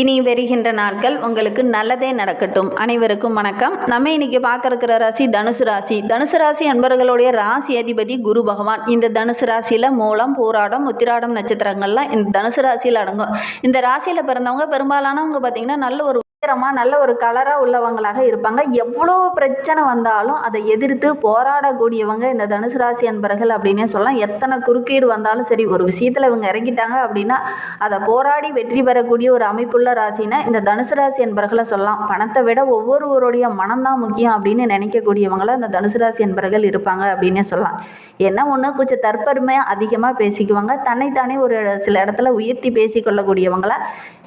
இனி வருகின்ற நாட்கள் உங்களுக்கு நல்லதே நடக்கட்டும். அனைவருக்கும் வணக்கம். நம்ம இன்னைக்கு பார்க்க இருக்கிற ராசி தனுசு ராசி. தனுசு ராசி அன்பர்களுடைய ராசி அதிபதி குரு பகவான். இந்த தனுசு ராசியில் மூலம் போராடம் உத்திராடம் நட்சத்திரங்கள்லாம் இந்த தனுசு ராசியில் அடங்கும். இந்த ராசியில் பிறந்தவங்க பெரும்பாலானவங்க பார்த்தீங்கன்னா நல்ல ஒரு சீக்கிரமாக நல்ல ஒரு கலராக உள்ளவங்களாக இருப்பாங்க. எவ்வளோ பிரச்சனை வந்தாலும் அதை எதிர்த்து போராடக்கூடியவங்க இந்த தனுசு ராசி அன்பர்கள் அப்படின்னே சொல்லலாம். எத்தனை குறுக்கீடு வந்தாலும் சரி ஒரு விஷயத்தில் இவங்க இறங்கிட்டாங்க அப்படின்னா அதை போராடி வெற்றி பெறக்கூடிய ஒரு அமைப்புள்ள ராசினா இந்த தனுசு ராசி என்பர்களை சொல்லலாம். பணத்தை விட ஒவ்வொருவருடைய மனம்தான் முக்கியம் அப்படின்னு நினைக்கக்கூடியவங்கள இந்த தனுசு ராசி அன்பர்கள் இருப்பாங்க அப்படின்னே சொல்லலாம். என்ன ஒன்று கொஞ்சம் தற்பெருமையாக அதிகமாக பேசிக்குவாங்க. தன்னைத்தானே ஒரு சில இடத்துல உயர்த்தி பேசிக்கொள்ளக்கூடியவங்களா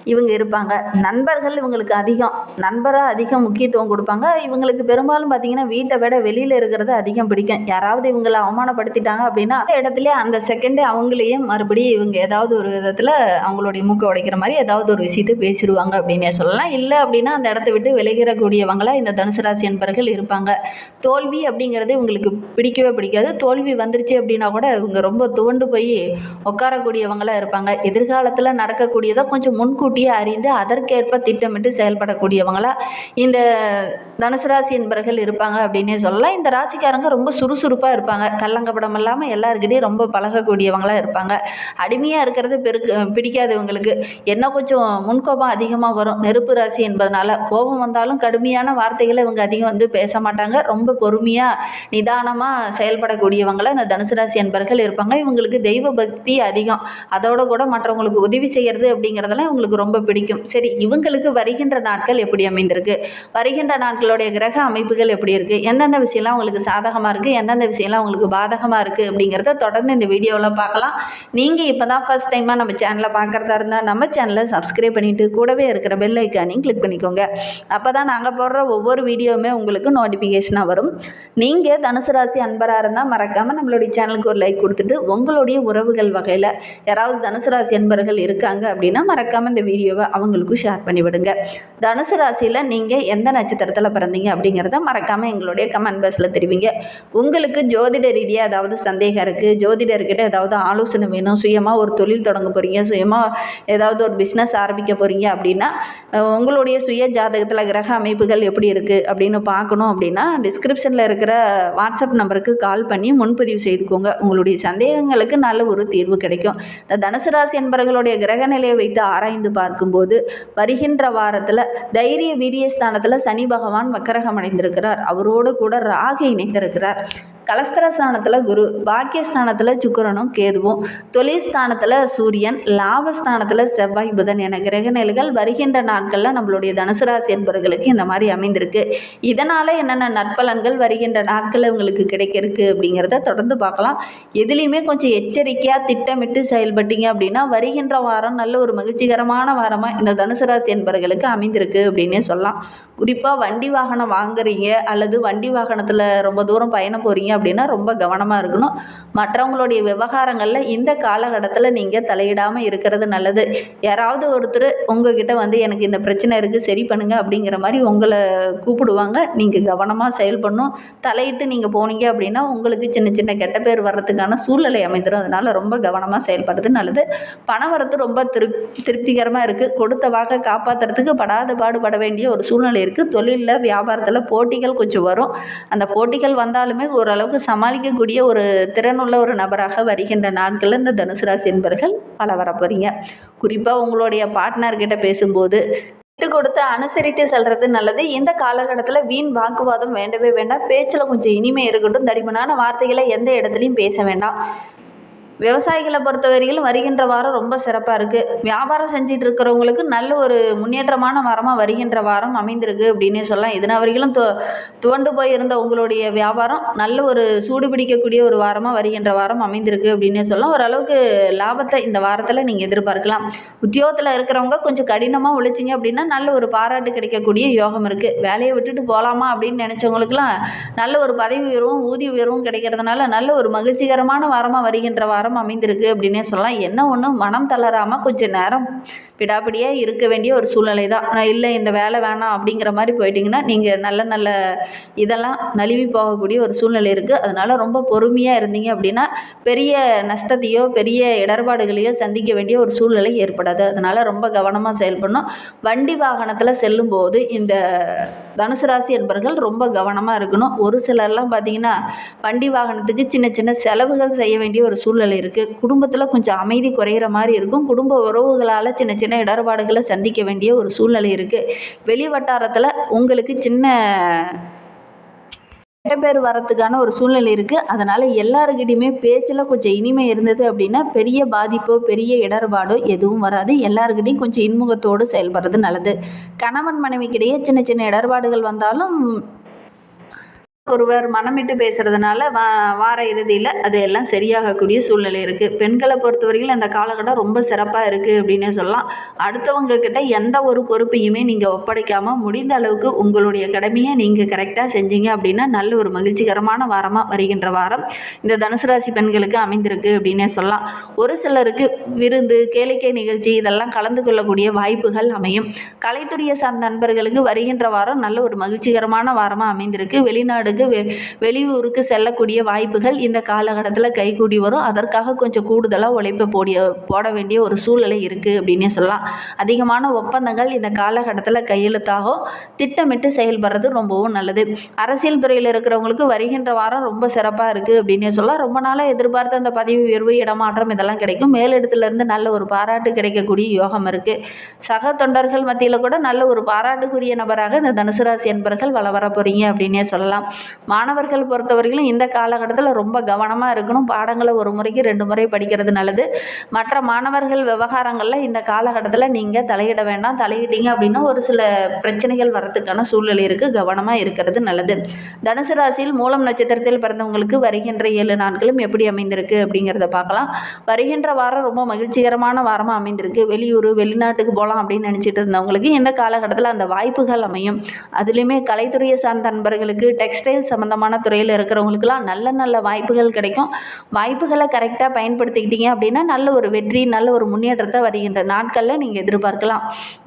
இவங்க இருப்பாங்க. நண்பர்கள் இவங்களுக்கு அதிகம். நண்பராக அதிகம் முக்கியத்துவம் கொடுப்பாங்க. இவங்களுக்கு பெரும்பாலும் பார்த்தீங்கன்னா வீட்டை விட வெளியில் இருக்கிறது அதிகம் பிடிக்கும். யாராவது இவங்களை அவமானப்படுத்திட்டாங்க அப்படின்னா அந்த இடத்துல அந்த செகண்டே அவங்களையே மறுபடியும் இவங்க ஏதாவது ஒரு விதத்தில் அவங்களுடைய மூக்கை உடைக்கிற மாதிரி ஏதாவது ஒரு விஷயத்தை பேசிடுவாங்க அப்படின்னே சொல்லலாம். இல்லை அப்படின்னா அந்த இடத்த விட்டு விலகிறக்கூடியவங்களா இந்த தனுசு ராசி என்பர்கள் இருப்பாங்க. தோல்வி அப்படிங்கிறது இவங்களுக்கு பிடிக்கவே பிடிக்காது. தோல்வி வந்துருச்சு அப்படின்னா கூட இவங்க ரொம்ப துவண்டு போய் உட்காரக்கூடியவங்களாக இருப்பாங்க. எதிர்காலத்தில் நடக்கக்கூடியதை கொஞ்சம் முன்கூட்டியே அறிந்து அதற்கேற்ப திட்டமிட்டு செயல்படக்கூடியவங்களா இந்த தனுசு ராசி என்பர்கள் இருப்பாங்க அப்படின்னே சொல்லலாம். இந்த ராசிக்காரங்க ரொம்ப சுறுசுறுப்பாக இருப்பாங்க. கள்ளங்கப்படம் இல்லாமல் எல்லாருக்கிட்டையும் ரொம்ப பழகக்கூடியவங்களாக இருப்பாங்க. அடிமையாக இருக்கிறது பெருக்கு பிடிக்காது இவங்களுக்கு என்ன கொஞ்சம் முன்கோபம் அதிகமாக வரும். நெருப்பு ராசி என்பதனால கோபம் வந்தாலும் கடுமையான வார்த்தைகளை இவங்க அதிகம் வந்து பேச மாட்டாங்க. ரொம்ப பொறுமையாக நிதானமாக செயல்படக்கூடியவங்களை இந்த தனுசு ராசி என்பர்கள் இருப்பாங்க. இவங்களுக்கு தெய்வ பக்தி அதிகம். அதோட கூட மற்றவங்களுக்கு உதவி செய்கிறது அப்படிங்கிறதெல்லாம் இவங்களுக்கு ரொம்ப பிடிக்கும். சரி இவங்களுக்கு வருகின்ற நாட்கள் எப்படி அமைந்திருக்கு? வருகின்ற நாட்களுடைய கிரக அமைப்புகள் எப்படி இருக்குது எந்தெந்த விஷயம்லாம் உங்களுக்கு சாதகமாக இருக்குது எந்தெந்த விஷயம்லாம் உங்களுக்கு பாதகமாக இருக்குது அப்படிங்கிறத தொடர்ந்து இந்த வீடியோவில் பார்க்கலாம். நீங்கள் இப்போ தான் ஃபஸ்ட் டைமாக நம்ம சேனலை பார்க்குறதா இருந்தால் நம்ம சேனலை சப்ஸ்கிரைப் பண்ணிவிட்டு கூடவே இருக்கிற பெல் ஐக்கானையும் கிளிக் பண்ணிக்கோங்க. அப்போ தான் நாங்கள் போடுற ஒவ்வொரு வீடியோவுமே உங்களுக்கு நோட்டிஃபிகேஷனாக வரும். நீங்கள் தனுசு ராசி அன்பராக இருந்தால் மறக்காமல் நம்மளுடைய சேனலுக்கு ஒரு லைக் கொடுத்துட்டு உங்களுடைய உறவுகள் வகையில் யாராவது தனுசு ராசி அன்பர்கள் இருக்காங்க அப்படின்னா மறக்காமல் இந்த வீடியோவை அவங்களுக்கும் ஷேர் பண்ணிவிடுங்க தனுசு ராசியில் நீங்கள் எந்த நட்சத்திரத்தில் பிறந்தீங்க அப்படிங்கிறத மறக்காமல் எங்களுடைய கமெண்ட் பாக்ஸில் தெரிவிங்க. உங்களுக்கு ஜோதிட ரீதியாக ஏதாவது சந்தேகம் இருக்குது ஜோதிடர்கிட்ட ஏதாவது ஆலோசனை வேணும்? சுயமாக ஒரு தொழில் தொடங்க போகிறீங்க சுயமாக ஏதாவது ஒரு பிஸ்னஸ் ஆரம்பிக்க போகிறீங்க அப்படின்னா உங்களுடைய சுய ஜாதகத்தில் கிரக அமைப்புகள் எப்படி இருக்குது அப்படின்னு பார்க்கணும் அப்படின்னா டிஸ்கிரிப்ஷனில் இருக்கிற வாட்ஸ்அப் நம்பருக்கு கால் பண்ணி முன்பதிவு செய்துக்கோங்க. உங்களுடைய சந்தேகங்களுக்கு நல்ல ஒரு தீர்வு கிடைக்கும். இந்த தனுசு ராசி என்பவர்களுடைய கிரக நிலையை வைத்து ஆராய்ந்து பார்க்கும்போது வருகின்ற வாரத்தில் தைரிய வீரிய ஸ்தானத்தில் சனி பகவான் வக்கரகம் அடைந்திருக்கிறார் அவரோடு கூட ராகு இணைந்திருக்கிறார். கலஸ்தரஸ்தானத்தில் குரு பாக்கியஸ்தானத்தில் சுக்கரனும் கேதுவும் தொழில் ஸ்தானத்தில் சூரியன் லாபஸ்தானத்தில் செவ்வாய் புதன் என கிரக நிலைகள் வருகின்ற நாட்களில் நம்மளுடைய தனுசு ராசி என்பவர்களுக்கு இந்த மாதிரி அமைந்திருக்கு. இதனால் என்னென்ன நற்பலன்கள் வருகின்ற நாட்களில் உங்களுக்கு கிடைக்கிறதுக்கு அப்படிங்கிறத தொடர்ந்து பார்க்கலாம். எதுலேயுமே கொஞ்சம் எச்சரிக்கையாக திட்டமிட்டு செயல்பட்டீங்க அப்படின்னா வருகின்ற வாரம் நல்ல ஒரு மகிழ்ச்சிகரமான வாரமாக இந்த தனுசு ராசி என்பவர்களுக்கு அமைந்திருக்கு அப்படின்னே சொல்லலாம். குறிப்பாக வண்டி வாகனம் வாங்குறீங்க அல்லது வண்டி வாகனத்தில் ரொம்ப தூரம் பயணம் போகிறீங்க அப்படின்னா ரொம்ப கவனமாக இருக்கணும். மற்றவங்களுடைய விவகாரங்களில் இந்த காலகட்டத்தில் நீங்கள் தலையிடாமல் இருக்கிறது நல்லது. யாராவது ஒருத்தர் உங்ககிட்ட வந்து எனக்கு இந்த பிரச்சனை இருக்குது சரி பண்ணுங்க அப்படிங்கிற மாதிரி உங்களை கூப்பிடுவாங்க. நீங்கள் கவனமாக செயல்படணும். தலையிட்டு நீங்கள் போனீங்க அப்படின்னா உங்களுக்கு சின்ன சின்ன கெட்ட பேர் வர்றதுக்கான சூழ்நிலை அமைந்துடும் அதனால் ரொம்ப கவனமாக செயல்படுறது நல்லது. பணம் வரது ரொம்ப திருப் திருப்திகரமாக இருக்குது கொடுத்த வாக்கை காப்பாற்றுறதுக்கு படாத பாடுபட வேண்டிய ஒரு சூழ்நிலை இருக்குது தொழிலில் வியாபாரத்தில் போட்டிகள் கொஞ்சம் வரும். அந்த போட்டிகள் வந்தாலுமே ஓரளவுக்கு சமாளிக்கக்கூடிய ஒரு திறனுள்ள ஒரு நபராக வருகின்ற நாட்களில் இந்த தனுசு ராசி என்பர்கள் பல வரப்போகிறீங்க குறிப்பாக உங்களுடைய பார்ட்னர்கிட்ட பேசும்போது விட்டு கொடுத்து அனுசரித்து செல்றது நல்லது. இந்த காலகட்டத்தில் வீண் வாக்குவாதம் வேண்டவே வேண்டாம். பேச்சில் கொஞ்சம் இனிமை இருக்கட்டும். தடிமனான வார்த்தைகளை எந்த இடத்துலையும் பேச வேண்டாம். விவசாயிகளை பொறுத்தவரையிலும் வருகின்ற வாரம் ரொம்ப சிறப்பாக இருக்குது வியாபாரம் செஞ்சிட்டு இருக்கிறவங்களுக்கு நல்ல ஒரு முன்னேற்றமான வாரமாக வருகின்ற வாரம் அமைந்திருக்கு அப்படின்னே சொல்லலாம். இதன வரையிலும் து துவண்டு போயிருந்த உங்களுடைய வியாபாரம் நல்ல ஒரு சூடு பிடிக்கக்கூடிய ஒரு வாரமாக வருகின்ற வாரம் அமைந்திருக்கு அப்படின்னே சொல்லலாம். ஓரளவுக்கு லாபத்தை இந்த வாரத்தில் நீங்கள் எதிர்பார்க்கலாம். உத்தியோகத்தில் இருக்கிறவங்க கொஞ்சம் கடினமாக உழைச்சிங்க அப்படின்னா நல்ல ஒரு பாராட்டு கிடைக்கக்கூடிய யோகம் இருக்குது வேலையை விட்டுட்டு போகலாமா அப்படின்னு நினச்சவங்களுக்குலாம் நல்ல ஒரு பதவி உயர்வும் ஊதிய உயர்வும் கிடைக்கிறதுனால நல்ல ஒரு மகிழ்ச்சிகரமான வாரமாக வருகின்ற வாரம் அமைந்திருக்கு அப்படின்னே சொல்லலாம். என்ன ஒன்று மனம் தளராமல் கொஞ்சம் நேரம் விடாப்பிடியாக இருக்க வேண்டிய ஒரு சூழ்நிலை தான் நான் இல்லை இந்த வேலை வேணாம் அப்படிங்கிற மாதிரி போயிட்டீங்கன்னா நீங்கள் நல்ல நல்ல இதெல்லாம் நழுவி போகக்கூடிய ஒரு சூழ்நிலை இருக்குது அதனால் ரொம்ப பொறுமையாக இருந்தீங்க அப்படின்னா பெரிய நஷ்டத்தையோ பெரிய இடர்பாடுகளையோ சந்திக்க வேண்டிய ஒரு சூழ்நிலை ஏற்படாது. அதனால் ரொம்ப கவனமாக செயல்படணும். வண்டி வாகனத்தில் செல்லும்போது இந்த தனுசு ராசி என்பவர்கள் ரொம்ப கவனமாக இருக்கணும். ஒரு சிலர்லாம் பார்த்தீங்கன்னா வண்டி வாகனத்துக்கு சின்ன சின்ன செலவுகள் செய்ய வேண்டிய ஒரு சூழ்நிலை இருக்குது குடும்பத்தில் கொஞ்சம் அமைதி குறையிற மாதிரி இருக்கும். குடும்ப உறவுகளால் சின்ன சின்ன இடர்பாடுகளை சந்திக்க வேண்டிய ஒரு சூழ்நிலை இருக்குது வெளி வட்டாரத்தில் உங்களுக்கு சின்ன கெட்ட பேர் வரத்துக்கான ஒரு சூழ்நிலை இருக்குது அதனால் எல்லாருக்கிட்டையுமே பேச்சில் கொஞ்சம் இனிமை இருந்தது அப்படின்னா பெரிய பாதிப்போ பெரிய இடர்பாடோ எதுவும் வராது. எல்லாருக்கிட்டையும் கொஞ்சம் இன்முகத்தோடு செயல்படுறது நல்லது. கணவன் மனைவிக்கிடையே சின்ன சின்ன இடர்பாடுகள் வந்தாலும் ஒருவர் மனமிட்டு பேசுகிறதுனால வா வார இறுதியில் அது எல்லாம் சரியாகக்கூடிய சூழ்நிலை இருக்குது பெண்களை பொறுத்தவரைக்கும் அந்த காலகட்டம் ரொம்ப சிறப்பாக இருக்குது அப்படின்னே சொல்லலாம். அடுத்தவங்க கிட்ட எந்த ஒரு பொறுப்பையுமே நீங்கள் ஒப்படைக்காமல் முடிந்த அளவுக்கு உங்களுடைய கடமையை நீங்கள் கரெக்டாக செஞ்சீங்க அப்படின்னா நல்ல ஒரு மகிழ்ச்சிகரமான வாரமாக வருகின்ற வாரம் இந்த தனுசு ராசி பெண்களுக்கு அமைந்திருக்கு அப்படின்னே சொல்லலாம். ஒரு சிலருக்கு விருந்து கேளிக்கை நிகழ்ச்சி இதெல்லாம் கலந்து கொள்ளக்கூடிய வாய்ப்புகள் அமையும். கலைத்துறையை சார்ந்த நண்பர்களுக்கு வருகின்ற வாரம் நல்ல ஒரு மகிழ்ச்சிகரமான வாரமாக அமைந்திருக்கு. வெளிநாடு வெளிநாடுக்கு வெ வெளியூருக்கு செல்லக்கூடிய வாய்ப்புகள் இந்த காலகட்டத்தில் கைகூடி வரும். அதற்காக கொஞ்சம் கூடுதலாக உழைப்பை போடிய போட வேண்டிய ஒரு சூழ்நிலை இருக்குது அப்படின்னே சொல்லலாம். அதிகமான ஒப்பந்தங்கள் இந்த காலகட்டத்தில் கையெழுத்தாகும். திட்டமிட்டு செயல்படுறது ரொம்பவும் நல்லது. அரசியல் துறையில் இருக்கிறவங்களுக்கு வருகின்ற வாரம் ரொம்ப சிறப்பாக இருக்குது அப்படின்னே சொல்லலாம். ரொம்ப நாளாக எதிர்பார்த்த அந்த பதவி உயர்வு இடமாற்றம் இதெல்லாம் கிடைக்கும். மேலிடத்துலேருந்து நல்ல ஒரு பாராட்டு கிடைக்கக்கூடிய யோகம் இருக்குது சக தொண்டர்கள் மத்தியில் கூட நல்ல ஒரு பாராட்டுக்குரிய நபராக இந்த தனுசு ராசி என்பர்கள் வள வர போகிறீங்க அப்படின்னே சொல்லலாம். மாணவர்கள் பொறுத்தவரையிலும் இந்த காலகட்டத்தில் ரொம்ப கவனமாக இருக்கணும். பாடங்களை ஒரு முறைக்கு ரெண்டு முறை படிக்கிறது நல்லது. மற்ற மாணவர்கள் விவகாரங்களில் இந்த காலகட்டத்தில் நீங்கள் தலையிட வேண்டாம் தலையிட்டீங்க அப்படின்னா ஒரு சில பிரச்சனைகள் வரத்துக்கான சூழ்நிலை இருக்குது கவனமாக இருக்கிறது நல்லது. தனுசு ராசியில் மூலம் நட்சத்திரத்தில் பிறந்தவங்களுக்கு வருகின்ற ஏழு நாட்களும் எப்படி அமைந்திருக்கு அப்படிங்கிறத பார்க்கலாம். வருகின்ற வாரம் ரொம்ப மகிழ்ச்சிகரமான வாரமாக அமைந்திருக்கு. வெளியூர் வெளிநாட்டுக்கு போகலாம் அப்படின்னு நினச்சிட்டு இருந்தவங்களுக்கு இந்த காலகட்டத்தில் அந்த வாய்ப்புகள் அமையும். அதுலேயுமே கலைத்துறையை சார்ந்த நண்பர்களுக்கு டெக்ஸ்டைல் சம்மந்தமான துறையில் இருக்கிறவங்களுக்குலாம் நல்ல நல்ல வாய்ப்புகள் கிடைக்கும். வாய்ப்புகளை கரெக்டாக பயன்படுத்திக்கிட்டீங்க அப்படின்னா நல்ல ஒரு வெற்றி நல்ல ஒரு முன்னேற்றத்தை வருகின்ற நாட்களில் நீங்கள் எதிர்பார்க்கலாம்.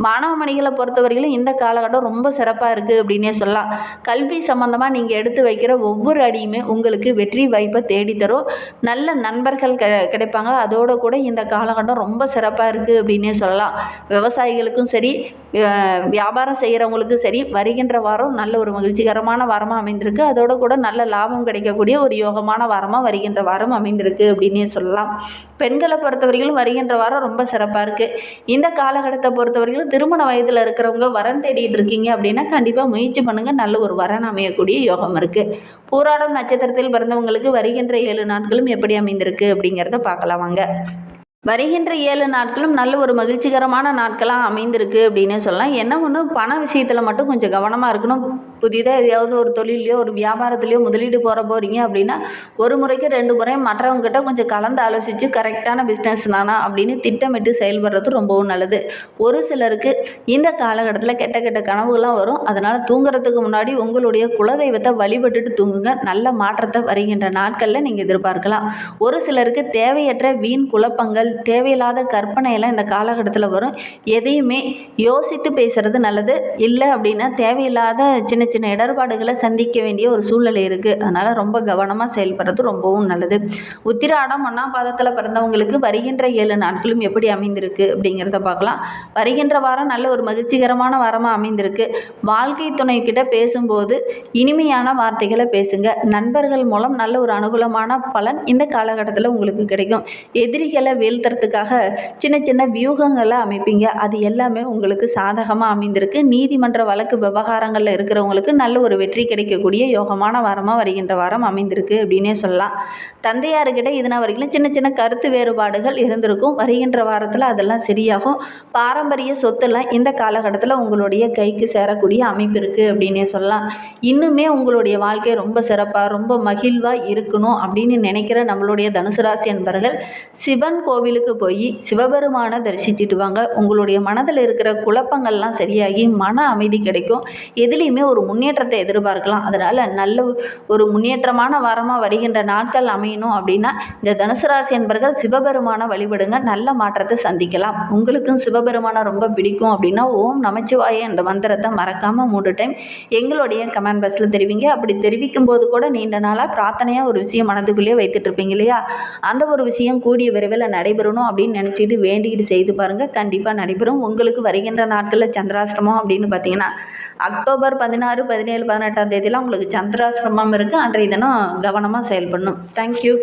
மாணவ மணிகளை பொறுத்தவரையிலும் இந்த காலகட்டம் ரொம்ப சிறப்பாக இருக்குது அப்படின்னே சொல்லலாம். கல்வி சம்மந்தமாக நீங்கள் எடுத்து வைக்கிற ஒவ்வொரு அடியுமே உங்களுக்கு வெற்றி வாய்ப்பை தேடித்தரும். நல்ல நண்பர்கள் கெ கிடைப்பாங்க. அதோடு கூட இந்த காலகட்டம் ரொம்ப சிறப்பாக இருக்குது அப்படின்னே சொல்லலாம். விவசாயிகளுக்கும் சரி வியாபாரம் செய்கிறவங்களுக்கும் சரி வருகின்ற வாரம் நல்ல ஒரு மகிழ்ச்சிகரமான வாரமாக அமைந்திருக்கு. அதோட கூட நல்ல லாபம் கிடைக்கக்கூடிய ஒரு யோகமான வாரமாக வருகின்ற வாரம் அமைந்திருக்கு அப்படின்னே சொல்லலாம். பெண்களை பொறுத்தவரையிலும் வருகின்ற வாரம் ரொம்ப சிறப்பாக இருக்குது இந்த காலகட்டத்தை பொறுத்தவரையிலும் திருமண வயதில் இருக்கிறவங்க வரன் தேடிட்டு இருக்கீங்க அப்படின்னா கண்டிப்பாக முயற்சி பண்ணுங்கள் நல்ல ஒரு வரன் அமையக்கூடிய யோகம் இருக்குது பூராடம் நட்சத்திரத்தில் பிறந்தவங்களுக்கு வருகின்ற ஏழு நாட்களும் எப்படி அமைந்திருக்கு அப்படிங்கிறத பார்க்கலாம் வாங்க. வருகின்ற ஏழு நாட்களும் நல்ல ஒரு மகிழ்ச்சிகரமான நாட்களாக அமைந்திருக்கு அப்படின்னே சொல்லலாம். என்ன ஒன்று பண விஷயத்தில் மட்டும் கொஞ்சம் கவனமாக இருக்கணும். புதிதாக எதையாவது ஒரு தொழிலையோ ஒரு வியாபாரத்துலையோ முதலீடு போகிற போகிறீங்க அப்படின்னா ஒரு முறைக்கு ரெண்டு முறை மற்றவங்ககிட்ட கொஞ்சம் கலந்து ஆலோசித்து கரெக்டான பிஸ்னஸ் தானா அப்படின்னு திட்டமிட்டு செயல்படுறது ரொம்பவும் நல்லது. ஒரு சிலருக்கு இந்த காலகட்டத்தில் கெட்ட கெட்ட கனவுகள்லாம் வரும். அதனால் தூங்குறதுக்கு முன்னாடி உங்களுடைய குலதெய்வத்தை வழிபட்டுட்டு தூங்குங்க. நல்ல மாற்றத்தை வருகின்ற நாட்களில் நீங்கள் எதிர்பார்க்கலாம். ஒரு சிலருக்கு தேவையற்ற வீண் குழப்பங்கள் தேவையில்லாத கற்பனையெல்லாம் இந்த காலகட்டத்தில் வரும். எதையுமே யோசித்து பேசுகிறது நல்லது. இல்லை அப்படின்னா தேவையில்லாத சின்ன சின்ன இடர்பாடுகளை சந்திக்க வேண்டிய ஒரு சூழ்நிலை இருக்குது அதனால் ரொம்ப கவனமாக செயல்படுறது ரொம்பவும் நல்லது. உத்திராடம் ஒன்றாம் பாதத்தில் பிறந்தவங்களுக்கு வருகின்ற ஏழு நாட்களும் எப்படி அமைந்திருக்கு அப்படிங்கிறத பார்க்கலாம். வருகின்ற வாரம் நல்ல ஒரு மகிழ்ச்சிகரமான வாரமாக அமைந்திருக்கு. வாழ்க்கை துணைக்கிட்ட பேசும்போது இனிமையான வார்த்தைகளை பேசுங்க. நண்பர்கள் மூலம் நல்ல ஒரு அனுகூலமான பலன் இந்த காலகட்டத்தில் உங்களுக்கு கிடைக்கும். எதிரிகளை வீழ்த்துறதுக்காக சின்ன சின்ன வியூகங்களை அமைப்பீங்க. அது எல்லாமே உங்களுக்கு சாதகமாக அமைந்திருக்கு. நீதிமன்ற வழக்கு விவகாரங்களில் இருக்கிறவங்களுக்கு நல்ல ஒரு வெற்றி கிடைக்கக்கூடிய யோகமான வாரமாக வருகின்ற வாரம் அமைந்திருக்கு அப்படின்னே சொல்லலாம். தந்தையார்கிட்ட இதுனா வரைக்கும் சின்ன சின்ன கருத்து வேறுபாடுகள் இருந்திருக்கும். வருகின்ற வாரத்தில் அதெல்லாம் சரியாகும். பாரம்பரிய சொத்துலாம் இந்த காலகட்டத்தில் உங்களுடைய கைக்கு சேரக்கூடிய அமைப்பு இருக்குது அப்படின்னே சொல்லலாம். இன்னுமே உங்களுடைய வாழ்க்கை ரொம்ப சிறப்பாக ரொம்ப மகிழ்வாக இருக்கணும் அப்படின்னு நினைக்கிற நம்மளுடைய தனுசு ராசி என்பர்கள் சிவன் கோவில் கோவிலுக்கு போய் சிவபெருமானை தரிசிச்சுட்டு வாங்க. உங்களுடைய மனதில் இருக்கிற குழப்பங்கள்லாம் சரியாகி மன அமைதி கிடைக்கும். எதுலேயுமே ஒரு முன்னேற்றத்தை எதிர்பார்க்கலாம். அதனால் நல்ல ஒரு முன்னேற்றமான வாரமாக வருகின்ற நாட்கள் அமையணும் அப்படின்னா இந்த தனுசு ராசி என்பர்கள் சிவபெருமானை வழிபடுங்க. நல்ல மாற்றத்தை சந்திக்கலாம். உங்களுக்கும் சிவபெருமானை ரொம்ப பிடிக்கும் அப்படின்னா ஓம் நமச்சிவாய என்ற மந்திரத்தை மறக்காமல் மூன்று டைம் எங்களுடைய கமெண்ட் பாக்ஸில் தெரிவிங்க. அப்படி தெரிவிக்கும் போது கூட நீண்ட நாளாக பிரார்த்தனையாக ஒரு விஷயம் மனதுக்குள்ளேயே வைத்துட்டு இருப்பீங்க இல்லையா? அந்த ஒரு விஷயம் கூடிய விரைவில் நடைபெறும். நடைபெறணும் அப்படின்னு நினச்சிட்டு வேண்டிக்கிட்டு செய்து பாருங்கள் கண்டிப்பாக நடைபெறும். உங்களுக்கு வருகின்ற நாட்களில் சந்திராசிரமம் அப்படின்னு பார்த்தீங்கன்னா அக்டோபர் பதினாறு பதினேழு பதினெட்டாம் தேதியெலாம் உங்களுக்கு சந்திராசிரமம் இருக்குது அன்றைய தினம் கவனமாக செயல்படணும். தேங்க்யூ